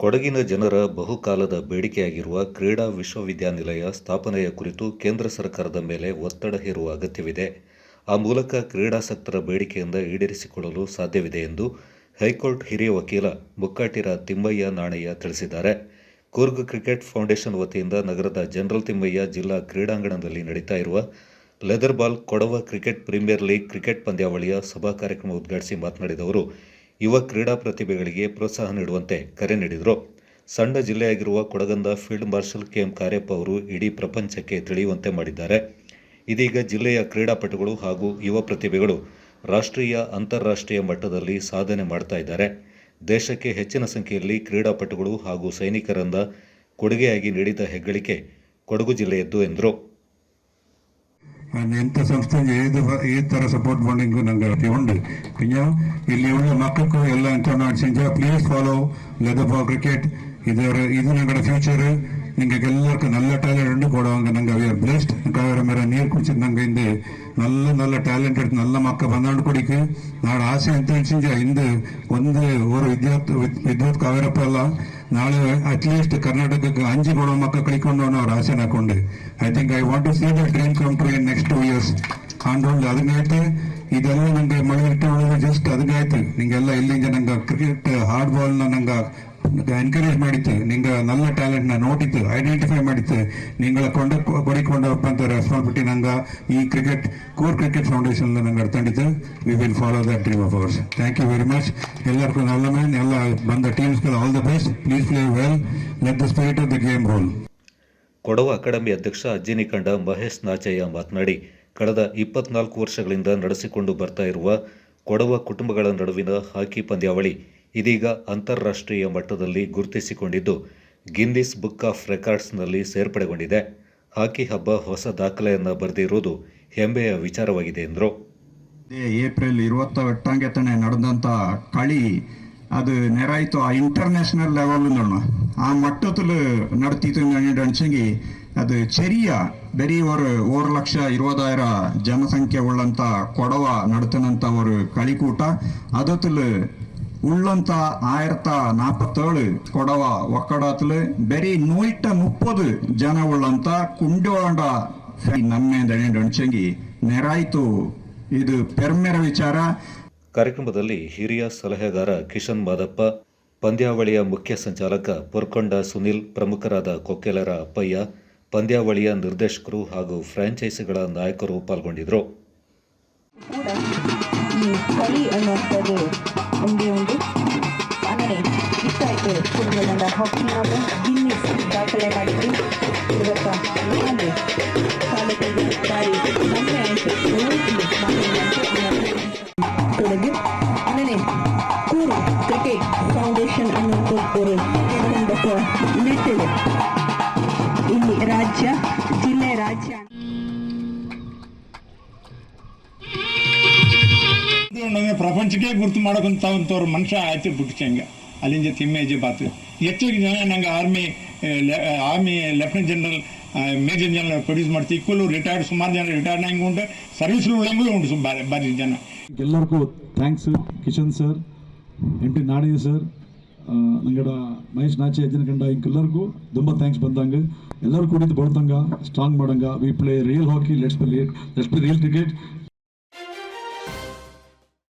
ಕೊಡಗಿನ ಜನರ ಬಹುಕಾಲದ ಬೇಡಿಕೆಯಾಗಿರುವ ಕ್ರೀಡಾ ವಿಶ್ವವಿದ್ಯಾನಿಲಯ ಸ್ಥಾಪನೆಯ ಕುರಿತು ಕೇಂದ್ರ ಸರ್ಕಾರದ ಮೇಲೆ ಒತ್ತಡ ಹೇರುವ ಅಗತ್ಯವಿದೆ. ಆ ಮೂಲಕ ಕ್ರೀಡಾಸಕ್ತರ ಬೇಡಿಕೆಯಿಂದ ಈಡೇರಿಸಿಕೊಳ್ಳಲು ಸಾಧ್ಯವಿದೆ ಎಂದು ಹೈಕೋರ್ಟ್ ಹಿರಿಯ ವಕೀಲ ಮುಕ್ಕಾಟಿರ ತಿಮ್ಮಯ್ಯ ನಾಣಯ್ಯ ತಿಳಿಸಿದ್ದಾರೆ. ಕೂರ್ಗ್ ಕ್ರಿಕೆಟ್ ಫೌಂಡೇಶನ್ ವತಿಯಿಂದ ನಗರದ ಜನರಲ್ ತಿಮ್ಮಯ್ಯ ಜಿಲ್ಲಾ ಕ್ರೀಡಾಂಗಣದಲ್ಲಿ ನಡೀತಾ ಇರುವ leather ball Kodava cricket premier league cricket ಪಂದ್ಯಾವಳಿಯ ಸಭಾ ಕಾರ್ಯಕ್ರಮ ಉದ್ಘಾಟಿಸಿ ಮಾತನಾಡಿದ ಅವರು ಯುವ ಕ್ರೀಡಾ ಪ್ರತಿಭೆಗಳಿಗೆ ಪ್ರೋತ್ಸಾಹ ನೀಡುವಂತೆ ಕರೆ ನೀಡಿದರು. ಸಣ್ಣ ಜಿಲ್ಲೆಯಾಗಿರುವ ಕೊಡಗಂದ field marshal K M Cariappa ಅವರು ಇಡೀ ಪ್ರಪಂಚಕ್ಕೆ ತಿಳಿಯುವಂತೆ ಮಾಡಿದ್ದಾರೆ. ಇದೀಗ ಜಿಲ್ಲೆಯ ಕ್ರೀಡಾಪಟುಗಳು ಹಾಗೂ ಯುವ ಪ್ರತಿಭೆಗಳು ರಾಷ್ಟ್ರೀಯ, ಅಂತಾರಾಷ್ಟ್ರೀಯ ಮಟ್ಟದಲ್ಲಿ ಸಾಧನೆ ಮಾಡ್ತಾ ಇದ್ದಾರೆ. ದೇಶಕ್ಕೆ ಹೆಚ್ಚಿನ ಸಂಖ್ಯೆಯಲ್ಲಿ ಕ್ರೀಡಾಪಟುಗಳು ಹಾಗೂ ಸೈನಿಕರಂದ ಕೊಡುಗೆಯಾಗಿ ನೀಡಿದ ಹೆಗ್ಗಳಿಕೆ ಕೊಡಗು ಜಿಲ್ಲೆಯದ್ದು ಎಂದರು. ಎಂಥ ಸಂಸ್ಥೆಗೆ ಏದು ಈ ಥರ ಸಪೋರ್ಟ್ ಮಾಡಿಂಗು ನಂಗೆ ಉಂಡು ಇಂಜಾ ಇಲ್ಲಿ ಉಳ್ಳ ಮಕ್ಕಳು ಎಲ್ಲ ಅಂತ ಇಂಜಾ please follow leather ball cricket ಇದರ ಇದು ನಂಗಡೆ ಫ್ಯೂಚರ್ எங்களுக்கு எல்லாருக்கும் நல்ல டேலண்ட் உண்டு போடுவாங்க நாங்கள் வி ஆர் பிளஸ்ட் கவர மேல நீர் குடிச்சது நாங்கள் இந்த நல்ல நல்ல டேலண்டட் நல்ல மக்க பந்தாண்டு குடிக்கு நாடு ஆசை ಅಂತ ಅನ್ಸಿಂಜ ಇಂದು ಒಂದು ಓರ್ ವಿದ್ಯಾರ್ಥಿ ವಿದ್ಯಾರ್ಥಿ ಕವರಪ್ಪ ಎಲ್ಲ ನಾಳೆ ಅಟ್ಲೀಸ್ಟ್ ಕರ್ನಾಟಕಕ್ಕೆ ಅಂಜು ಕೊಡೋ ಮಕ್ಕ ಕಳಿಕೊಂಡು ಅನ್ನೋ ಅವ್ರ ಆಸೆ ಹಾಕೊಂಡು I think I want to see the dream come true in next two years ಅಂದ್ಕೊಂಡು ಅದನ್ನಾಯ್ತು ಇದೆಲ್ಲ ನಂಗೆ ಮಳೆ ಇಟ್ಟು ಜಸ್ಟ್ ಅದನ್ನಾಯ್ತು ನಿಂಗೆಲ್ಲ ಇಲ್ಲಿಂದ ನಂಗೆ ಕ್ರಿಕೆಟ್ ಹಾರ್ಡ್ ಬಾಲ್ನ ನಂಗೆ என்கரேஜ் மாடித்து ನಿಂಗ நல்ல ಟ್ಯಾಲೆಂಟ್ನ ஐடென்டிஃபை ಐಡೆಂಟಿಫೈ நீங்களை கொண்டு கொடிக்கொண்ட ಒಪ್ಪಂತ ರೆಸ್ಪಾನ್ಸಿಬಿಲಿಟಿ ನಂಗ ಈ ಕ್ರಿಕೆಟ್ ಕೋರ್ ಕ್ರಿಕೆಟ್ ಫೌಂಡೇಶನ್ ನಂಗ ತಂಡಿತು we will follow that dream of ours thank you very much ಎಲ್ಲರಿಗೂ ನಲ್ಲ ಮ್ಯಾನ್ ಎಲ್ಲ ಬಂದ ಗೆ all the best please play well let the spirit of the game roll Kodava academy ಅಧ್ಯಕ್ಷ ಅಜ್ಜಿನಿಕಂಡ ಮಹೇಶ್ ನಾಚಯ್ಯ ಮಾತನಾಡಿ, ಕಳೆದ ಇಪ್ಪತ್ನಾಲ್ಕು ವರ್ಷಗಳಿಂದ ನಡೆಸಿಕೊಂಡು ಬರ್ತಾ ಇರುವ ಕೊಡವ ಕುಟುಂಬಗಳ ನಡುವಿನ ಹಾಕಿ ಪಂದ್ಯಾವಳಿ ಇದೀಗ ಅಂತಾರಾಷ್ಟ್ರೀಯ ಮಟ್ಟದಲ್ಲಿ ಗುರುತಿಸಿಕೊಂಡಿದ್ದು, ಗಿನ್ನಿಸ್ ಬುಕ್ ಆಫ್ ರೆಕಾರ್ಡ್ಸ್ನಲ್ಲಿ ಸೇರ್ಪಡೆಗೊಂಡಿದೆ. ಹಾಕಿ ಹಬ್ಬ ಹೊಸ ದಾಖಲೆಯನ್ನು ಬರೆದಿರುವುದು ಹೆಮ್ಮೆಯ ವಿಚಾರವಾಗಿದೆ, ಎಂದರು. ಏಪ್ರಿಲ್ ಇರುವತ್ತ ಒಟ್ಟಾಂಗೆತನೆ ನಡೆದಂಥ ಕಳಿ, ಅದು ನೆರಾಯಿತು ಆ ಇಂಟರ್ನ್ಯಾಷನಲ್ ಲೆವೆಲ್ ಆ ಮಟ್ಟದಲ್ಲಿ ನಡೀತು ಅನಿಸಂಗಿ, ಅದು ಚೆರಿಯ, ಬರೀ ಅವರು ஒரு ಲಕ್ಷ ಇರುವುದಾಯಿರ ಜನಸಂಖ್ಯೆ ಉಳ್ಳಂಥ ಕೊಡವ ನಡತನಂತ ಅವರು ಕಳಿಕೂಟ. ಅದತ್ತಲ್ಲಿ உள்ளம் தா ஆயிரத்தா நாற்பத்தேழு கொடவா ஒக்கடாத்துல பெரி நூயிட்ட முப்பது ஜன உள்ளம் தா குண்டோண்டா ನೆರಾಯಿತು. ಇದು ಪೆರ್ಮೆರ ವಿಚಾರ. ಕಾರ್ಯಕ್ರಮದಲ್ಲಿ ಹಿರಿಯ ಸಲಹೆಗಾರ ಕಿಶನ್ ಮಾದಪ್ಪ ಪಂದ್ಯಾವಳಿಯ ಮುಖ್ಯ ಸಂಚಾಲಕ ಪುರ್ಕೊಂಡ ಸುನಿಲ್ ಪ್ರಮುಖರಾದ ಕೊಕ್ಕೆಲರ ಅಪ್ಪಯ್ಯ ಪಂದ್ಯಾವಳಿಯ ನಿರ್ದೇಶಕರು ಹಾಗೂ ಫ್ರಾಂಚೈಸಿಗಳ ನಾಯಕರು ಪಾಲ್ಗೊಂಡಿದ್ದರು. ಕೂಡ ಈ ಕಳಿ ಅನ್ನುವಂಥದ್ದು ಒಂದೇ ಒಂದು ಆಮೇಲೆ ಇಷ್ಟಾಯಿತು ಕುಟುಂಬದಿಂದ ಹಾಕಿನಾಗ ಗಿನ್ನಿಸ್ ದಾಖಲೆ ಮಾಡಿದ್ದು ಇವತ್ತು ಅಂದರೆ ತಾಲೂಕಿಗೆ ಬಾರಿ ನಮ್ಮೆ ಆಯಿತು ಕೊಡಗು ಆಮೇಲೆ ಕೂರು ಕ್ರಿಕೆಟ್ ಫೌಂಡೇಶನ್ ಅನ್ನುವಂಥ ஒரு ಒಂದು ಲಿಟಲ್ ಇಲ್ಲಿ ರಾಜ್ಯ ಜಿಲ್ಲೆ ರಾಜ್ಯ ಇದು ನನಗೆ ಪ್ರಪಂಚಕ್ಕೆ ಗುರುತು ಮಾಡೋಕ್ಕಂಥವ್ರು ಮನುಷ್ಯ ಆಯ್ತು ಬಿಟ್ಚಂಗೆ ಅಲ್ಲಿಂದ ತಿಮ್ಮೇಜಿ ಬಾತು ಹೆಚ್ಚಿಗೆ ಜನ ನಂಗೆ army army lieutenant general major general produce ಮಾಡ್ತೀವಿ ಈಕ್ವಲ್ ರಿಟೈರ್ಡ್ ಸುಮಾರು ಜನ ರಿಟೈರ್ಡ್ ನಂಗೆ ಉಂಟು ಸರ್ವಿಸ್ ಉಳ್ಳಂಗೂ ಉಂಟು ಸು ಬಾರಿ ಬಾರಿ ಜನ ಎಲ್ಲರಿಗೂ thanks Kishan sir M T Nanaiah sir ನಂಗಡ Mahesh ನಾಚೆ ಅಜ್ಜನ ಕಂಡ ಎಲ್ಲರಿಗೂ ತುಂಬ ಥ್ಯಾಂಕ್ಸ್ ಬಂದಂಗ ಎಲ್ಲರೂ ಕೂಡಿದ್ದು ಬಳ್ತಂಗ strong ಮಾಡಂಗ we play real hockey let's play let's play real cricket